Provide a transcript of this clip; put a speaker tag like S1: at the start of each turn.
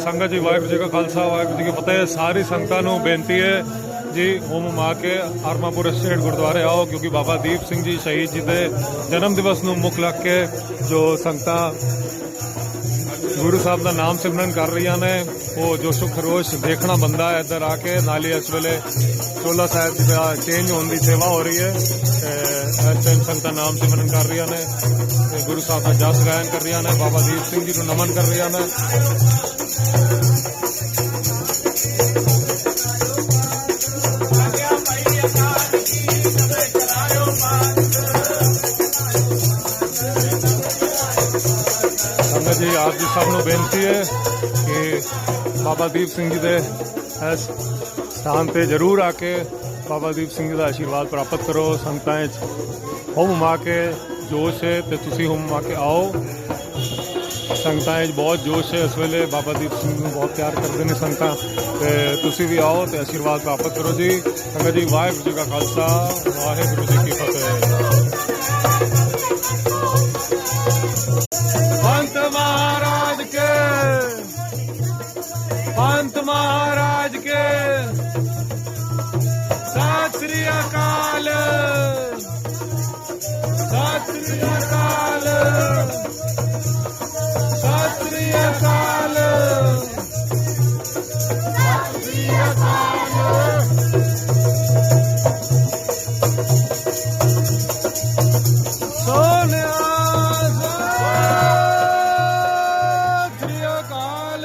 S1: ਸੰਗਤ ਜੀ, ਵਾਹਿਗੁਰੂ ਜੀ ਕਾ ਖਾਲਸਾ, ਵਾਹਿਗੁਰੂ ਜੀ ਕੀ ਫਤਿਹ। ਸਾਰੀ ਸੰਗਤਾਂ ਨੂੰ ਬੇਨਤੀ ਹੈ ਜੀ, ਹੋਮ ਮਾ ਕੇ ਆਰਮਾਪੁਰ ਸਟੇਟ ਗੁਰਦੁਆਰੇ ਆਓ, ਕਿਉਂਕਿ ਬਾਬਾ ਦੀਪ ਸਿੰਘ ਜੀ ਸ਼ਹੀਦ ਜੀ ਦੇ ਜਨਮ ਦਿਵਸ ਨੂੰ ਮੁੱਖ ਰੱਖ ਕੇ ਜੋ ਸੰਗਤਾਂ ਗੁਰੂ ਸਾਹਿਬ ਦਾ ਨਾਮ ਸਿਮਰਨ ਕਰ ਰਹੀਆਂ ਨੇ, ਉਹ ਜੋਸ਼ੋ ਖਰੋਸ਼ ਦੇਖਣਾ ਬੰਦਾ ਹੈ, ਇੱਧਰ ਆ ਕੇ, ਨਾਲੇ ਇਸ ਵੇਲੇ ਚੋਲਾ ਸਾਹਿਬ ਜੀ ਦਾ ਚੇਂਜ ਹੋਣ ਦੀ ਸੇਵਾ ਹੋ ਰਹੀ ਹੈ ਤੇ ਇਸ ਸੰਗਤਾਂ ਨਾਮ ਸਿਮਰਨ ਕਰ ਰਹੀਆਂ ਨੇ ਤੇ ਗੁਰੂ ਸਾਹਿਬ ਦਾ ਜਸ ਗਾਇਨ ਕਰ ਰਹੀਆਂ ਨੇ, ਬਾਬਾ ਦੀਪ ਸਿੰਘ ਜੀ ਨੂੰ ਨਮਨ ਕਰ ਰਹੀਆਂ ਨੇ। ਸੰਗਤ ਜੀ, ਆਪ ਜੀ ਸਭ ਨੂੰ ਬੇਨਤੀ ਹੈ ਕਿ ਬਾਬਾ ਦੀਪ ਸਿੰਘ ਜੀ ਦੇ ਇਸ ਸਥਾਨ ਤੇ ਜ਼ਰੂਰ ਆ ਕੇ ਬਾਬਾ ਦੀਪ ਸਿੰਘ ਦਾ ਆਸ਼ੀਰਵਾਦ ਪ੍ਰਾਪਤ ਕਰੋ, ਸੰਗਤਾਂ ਵਿੱਚ ਹੁਮ ਮਾ ਕੇ ਜੋਸ਼ ਹੈ ਤੇ ਤੁਸੀਂ ਹੁਮ ਮਾ ਕੇ ਆਓ। ਸੰਗਤਾਂ ਵਿੱਚ ਬਹੁਤ ਜੋਸ਼ ਹੈ ਇਸ ਵੇਲੇ ਬਾਬਾ ਦੀਪ ਸਿੰਘ ਨੂੰ ਬਹੁਤ ਪਿਆਰ ਕਰਦੇ ਨੇ ਸੰਗਤਾਂ ਤੇ ਤੁਸੀਂ ਵੀ ਆਓ ਤੇ ਆਸ਼ੀਰਵਾਦ ਪ੍ਰਾਪਤ ਕਰੋ ਜੀ। ਸੰਗਤ ਜੀ, ਵਾਹਿਗੁਰੂ ਜੀ ਕਾ ਖਾਲਸਾ, ਵਾਹਿਗੁਰੂ ਜੀ ਕੀ ਫਤਿਹ। सोनकाल